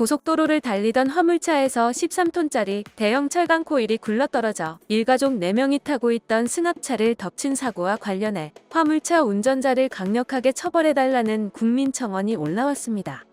고속도로를 달리던 화물차에서 13톤짜리 대형 철강 코일이 굴러떨어져 일가족 4명이 타고 있던 승합차를 덮친 사고와 관련해 화물차 운전자를 강력하게 처벌해달라는 국민청원이 올라왔습니다.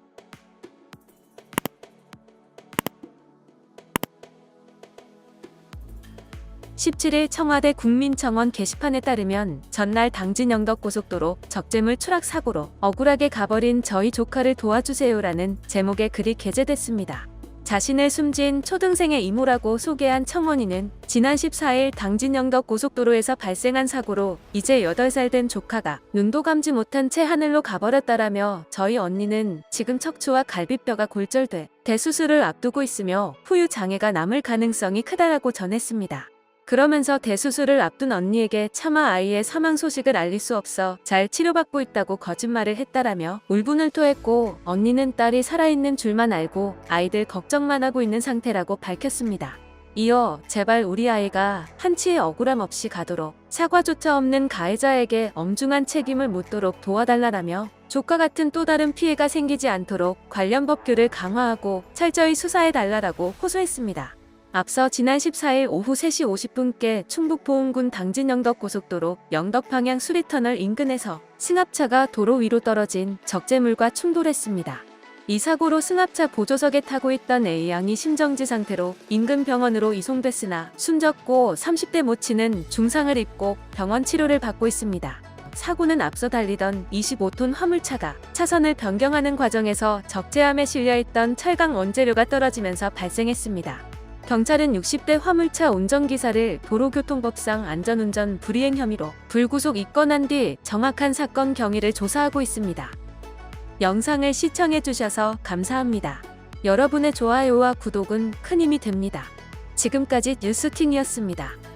17일 청와대 국민청원 게시판에 따르면 전날 당진 영덕 고속도로 적재물 추락 사고로 억울하게 가버린 저희 조카를 도와주세요라는 제목의 글이 게재됐습니다. 자신을 숨진 초등생의 이모라고 소개한 청원인은 지난 14일 당진 영덕 고속도로에서 발생한 사고로 이제 8살 된 조카가 눈도 감지 못한 채 하늘로 가버렸다라며 저희 언니는 지금 척추와 갈비뼈가 골절돼 대수술을 앞두고 있으며 후유 장애가 남을 가능성이 크다라고 전했습니다. 그러면서 대수술을 앞둔 언니에게 차마 아이의 사망 소식을 알릴 수 없어 잘 치료받고 있다고 거짓말을 했다라며 울분을 토했고 언니는 딸이 살아있는 줄만 알고 아이들 걱정만 하고 있는 상태라고 밝혔습니다. 이어 제발 우리 아이가 한치의 억울함 없이 가도록 사과조차 없는 가해자에게 엄중한 책임을 묻도록 도와달라라며 조카 같은 또 다른 피해가 생기지 않도록 관련 법규를 강화하고 철저히 수사해달라라고 호소했습니다. 앞서 지난 14일 오후 3시 50분께 충북 보은군 당진 영덕 고속도로 영덕 방향 수리터널 인근에서 승합차가 도로 위로 떨어진 적재물과 충돌했습니다. 이 사고로 승합차 보조석에 타고 있던 A양이 심정지 상태로 인근 병원으로 이송됐으나 숨졌고 30대 모치는 중상을 입고 병원 치료를 받고 있습니다. 사고는 앞서 달리던 25톤 화물차가 차선을 변경하는 과정에서 적재함에 실려있던 철강 원재료가 떨어지면서 발생했습니다. 경찰은 60대 화물차 운전기사를 도로교통법상 안전운전 불이행 혐의로 불구속 입건한 뒤 정확한 사건 경위를 조사하고 있습니다. 영상을 시청해주셔서 감사합니다. 여러분의 좋아요와 구독은 큰 힘이 됩니다. 지금까지 뉴스킹이었습니다.